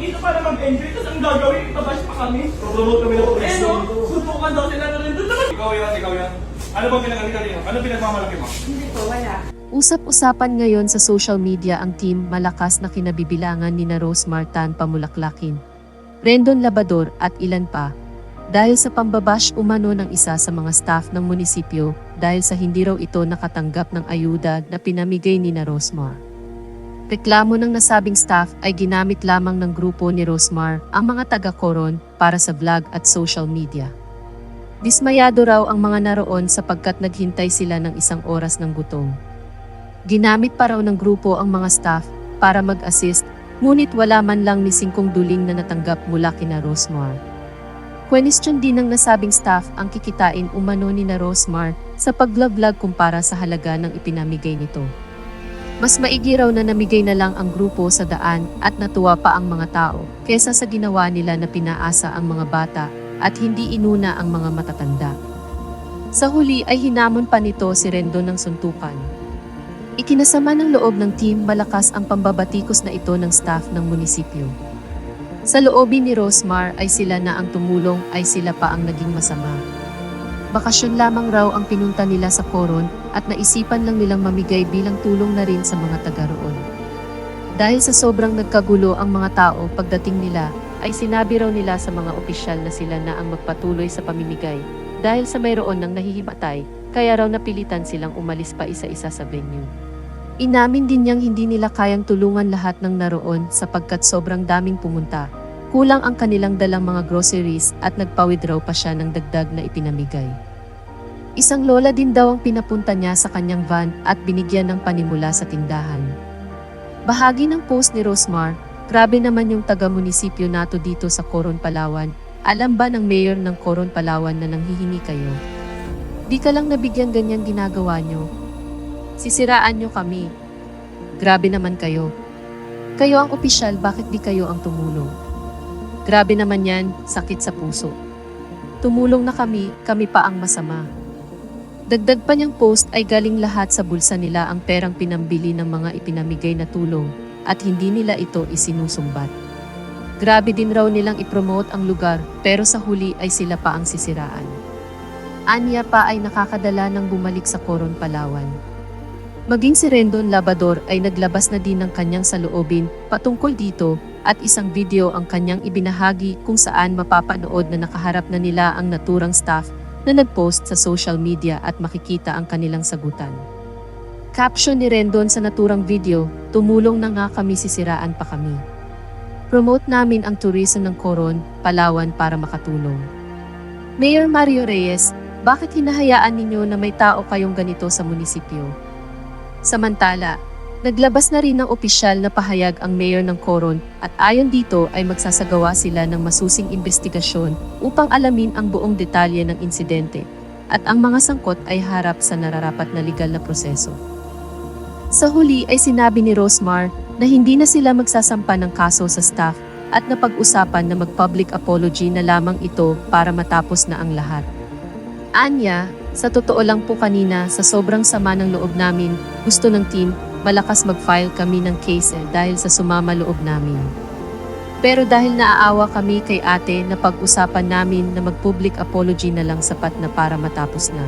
dito para mag-enjoy, tapos ang gagawin, ipabash pa kami. Promote kami ng Eh no, sutukan daw sila na rin doon. Ikaw yan, ikaw yan. Ano bang pinagalitan niyo? Ano pinagmamalaki mo? Hindi po, wala. Usap-usapan ngayon sa social media ang team malakas na kinabibilangan ni na Rose Martan Pamulaklakin, Rendon Labador at ilan pa. Dahil sa pambabash umano ng isa sa mga staff ng munisipyo dahil sa hindi raw ito nakatanggap ng ayuda na pinamigay ni na Rosmar. Reklamo ng nasabing staff ay ginamit lamang ng grupo ni Rosmar ang mga taga-koron para sa vlog at social media. Dismayado raw ang mga naroon sapagkat naghintay sila ng isang oras ng gutom. Ginamit pa raw ng grupo ang mga staff para mag-assist, ngunit wala man lang ni singkong duling na natanggap mula kina Rosmar. Question din ng nasabing staff ang kikitain umano ni na Rosmar sa paglablog kumpara sa halaga ng ipinamigay nito. Mas maigi raw na namigay na lang ang grupo sa daan at natuwa pa ang mga tao kesa sa ginawa nila na pinaasa ang mga bata at hindi inuna ang mga matatanda. Sa huli ay hinamon pa nito si Rendo ng suntukan. Ikinasama ng loob ng team malakas ang pambabatikos na ito ng staff ng munisipyo. Sa loobin ni Rosmar ay sila na ang tumulong ay sila pa ang naging masama. Bakasyon lamang raw ang pinunta nila sa Coron at naisipan lang nilang mamigay bilang tulong na rin sa mga taga roon. Dahil sa sobrang nagkagulo ang mga tao pagdating nila, ay sinabi raw nila sa mga opisyal na sila na ang magpatuloy sa pamimigay dahil sa mayroon ng nahihimatay, kaya raw napilitan silang umalis pa isa-isa sa venue. Inamin din niyang hindi nila kayang tulungan lahat ng naroon sapagkat sobrang daming pumunta. Kulang ang kanilang dalang mga groceries at nagpa-withdraw pa siya ng dagdag na ipinamigay. Isang lola din daw ang pinapunta niya sa kanyang van at binigyan ng panimula sa tindahan. Bahagi ng post ni Rosmar, grabe naman yung taga-munisipyo nato dito sa Coron, Palawan. Alam ba ng mayor ng Coron, Palawan na nanghihingi kayo? Di ka lang nabigyan ganyan ginagawa nyo. Sisiraan nyo kami. Grabe naman kayo. Kayo ang opisyal, bakit di kayo ang tumulong? Grabe naman yan, sakit sa puso. Tumulong na kami, kami pa ang masama. Dagdag pa niyang post ay galing lahat sa bulsa nila ang perang pinambili ng mga ipinamigay na tulong at hindi nila ito isinusumbat. Grabe din raw nilang ipromote ang lugar pero sa huli ay sila pa ang sisiraan. Anya pa ay nakakadala ng bumalik sa Coron, Palawan. Maging si Rendon Labador ay naglabas na din ng kanyang saloobin patungkol dito at isang video ang kanyang ibinahagi kung saan mapapanood na nakaharap na nila ang naturang staff na nagpost sa social media at makikita ang kanilang sagutan. Caption ni Rendon sa naturang video, tumulong na nga kami sisiraan pa kami. Promote namin ang tourism ng Coron, Palawan para makatulong. Mayor Mario Reyes, bakit hinahayaan ninyo na may tao kayong ganito sa munisipyo? Samantala, naglabas na rin ng opisyal na pahayag ang mayor ng Coron at ayon dito ay magsasagawa sila ng masusing investigasyon upang alamin ang buong detalye ng insidente at ang mga sangkot ay harap sa nararapat na legal na proseso. Sa huli ay sinabi ni Rosmar na hindi na sila magsasampa ng kaso sa staff at napag-usapan na mag-public apology na lamang ito para matapos na ang lahat. Anya, sa totoo lang po kanina sa sobrang sama ng loob namin, gusto ng team, malakas mag-file kami ng case eh, dahil sa sumama loob namin. Pero dahil naaawa kami kay ate na pag-usapan namin na mag-public apology na lang sapat na para matapos na.